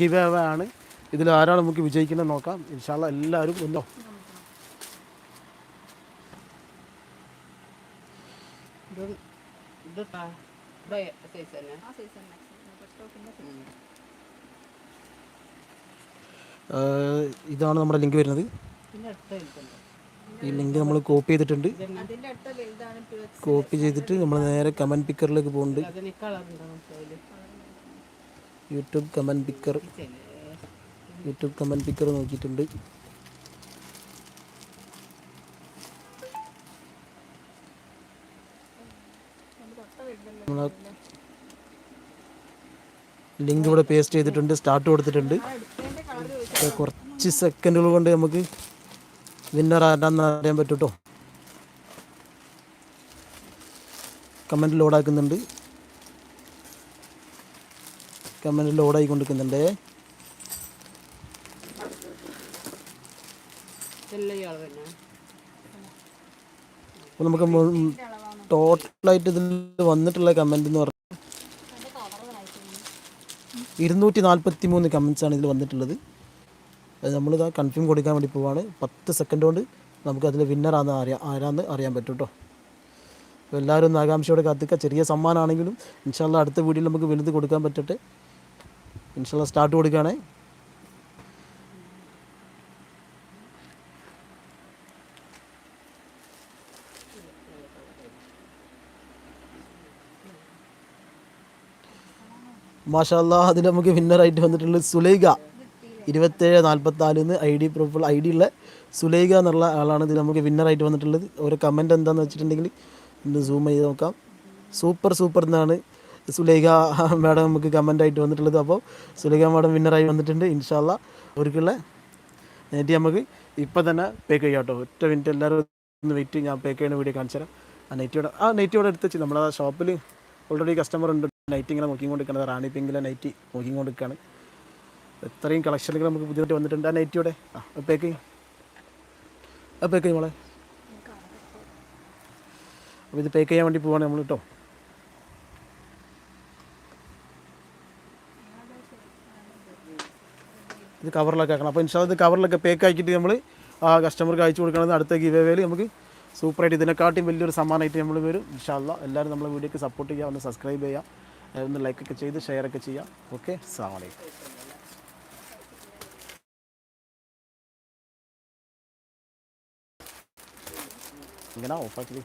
Give ആണ്. ഇതിൽ ആരാണ് നമുക്ക് വിജയിക്കുന്നത് നോക്കാം. ഇൻഷാല്ല എല്ലാവരും ഒന്നോ ഇതാണ് നമ്മുടെ ലിങ്ക് വരുന്നത്. ഈ ലിങ്ക് നമ്മൾ കോപ്പി ചെയ്തിട്ടുണ്ട്. കോപ്പി ചെയ്തിട്ട് നമ്മൾ നേരെ കമന്റ് പിക്കറിലേക്ക് പോകുന്നുണ്ട് YouTube comment picker. YouTube comment picker നോക്കിയിട്ടുണ്ട്. ലിങ്ക് ഇവിടെ പേസ്റ്റ് ചെയ്തിട്ടുണ്ട് സ്റ്റാർട്ട് കൊടുത്തിട്ടുണ്ട്. കുറച്ച് സെക്കൻഡുകൾ കൊണ്ട് നമുക്ക് വിന്നർ ആരാന്ന് അറിയാൻ പറ്റൂട്ടോ കമന്റ് ലോഡാക്കുന്നുണ്ട്. കമന്റ് ലോഡായി കൊണ്ടിരിക്കുന്നുണ്ട്. അപ്പോൾ നമുക്ക് ടോട്ടലായിട്ട് ഇതിൽ വന്നിട്ടുള്ള കമന്റ് എന്ന് പറഞ്ഞാൽ ഇരുന്നൂറ്റി നാൽപ്പത്തി മൂന്ന് കമൻസാണ് ഇതിൽ വന്നിട്ടുള്ളത്. അത് നമ്മളിത് കൺഫേം കൊടുക്കാൻ വേണ്ടി പോവാണ്. പത്ത് സെക്കൻഡ് കൊണ്ട് നമുക്ക് അതിൽ വിന്നറാന്ന് അറിയാം ആരാന്ന് അറിയാൻ പറ്റും കേട്ടോ എല്ലാവരും ഒന്ന് ആകാംക്ഷയോടെ കാത്തിക്കുക ചെറിയ സമ്മാനമാണെങ്കിലും ഇൻഷാല്ല അടുത്ത വീഡിയോയിൽ നമുക്ക് വലുത് കൊടുക്കാൻ പറ്റട്ടെ. ഇൻഷാല്ല സ്റ്റാർട്ട് കൊടുക്കുകയാണേ. മാഷാല്ല അതിൽ നമുക്ക് വിന്നറായിട്ട് വന്നിട്ടുള്ളത് സുലൈഖ. ഇരുപത്തേഴ് നാൽപ്പത്തിനാലിന്ന് I D proof I D ഉള്ള സുലൈഖ എന്നുള്ള ആളാണ് ഇതിൽ നമുക്ക് വിന്നറായിട്ട് വന്നിട്ടുള്ളത്. ഒരു കമന്റ് എന്താണെന്ന് വെച്ചിട്ടുണ്ടെങ്കിൽ ഒന്ന് സൂം ചെയ്ത് നോക്കാം. സൂപ്പർ സൂപ്പർ എന്നാണ് സുലൈഖ മാഡം നമുക്ക് കമന്റ് ആയിട്ട് വന്നിട്ടുള്ളത്. അപ്പോൾ സുലൈഖ മാഡം വിന്നറായി വന്നിട്ടുണ്ട്. ഇൻഷാല്ല അവർക്കുള്ള നേരിട്ട് നമുക്ക് ഇപ്പം തന്നെ പേക്ക് ചെയ്യാം കേട്ടോ. ഒറ്റ മിനിറ്റ് എല്ലാവരും ഒന്ന് വെയിറ്റ് ഞാൻ പേക്ക് ചെയ്യുന്ന വീഡിയോ കാണിച്ചു തരാം. ആ നെറ്റിയോടെ ആ നെറ്റിയോടെ എടുത്ത് വെച്ച് നമ്മുടെ ഷോപ്പിൽ ഓൾറെഡി കസ്റ്റമർ ഉണ്ട്. നൈറ്റ് ഇങ്ങനെ നോക്കിക്കൊണ്ടിരിക്കുന്നത്. റാണി പിങ്കിലെ നൈറ്റ് നോക്കിക്കൊണ്ടിരിക്കുകയാണ്. എത്രയും കളക്ഷനുകൾ നമുക്ക് പുതിയതായിട്ട് വന്നിട്ടുണ്ട്. ആ നൈറ്റിയോടെ ആ പേക്ക് ആ പേക്ക് മോളെ. അപ്പോൾ ഇത് പേക്ക് ചെയ്യാൻ വേണ്ടി പോവാണ് നമ്മൾ കേട്ടോ. ഇത് കവറിലൊക്കെ ആക്കണം. അപ്പോൾ ഇൻഷാ ഇത് കവറിലൊക്കെ പേക്ക് ആക്കിയിട്ട് നമ്മൾ ആ കസ്റ്റമർക്ക് അയച്ചു കൊടുക്കണത് അടുത്ത ഗിവ് വേയിൽ നമുക്ക് സൂപ്പറായിട്ട് ഇതിനെക്കാട്ടിയും വലിയൊരു സമ്മാനമായിട്ട് നമ്മൾ വരും. ഇൻഷാല്ല എല്ലാവരും നമ്മളെ വീഡിയോക്ക് സപ്പോർട്ട് ചെയ്യുക ഒന്ന് സബ്സ്ക്രൈബ് ചെയ്യുക ഒന്ന് ലൈക്കൊക്കെ ചെയ്ത് ഷെയറൊക്കെ ചെയ്യാം ഓക്കെ അസ്സാം ഇങ്ങനെ ഓഫാക്കി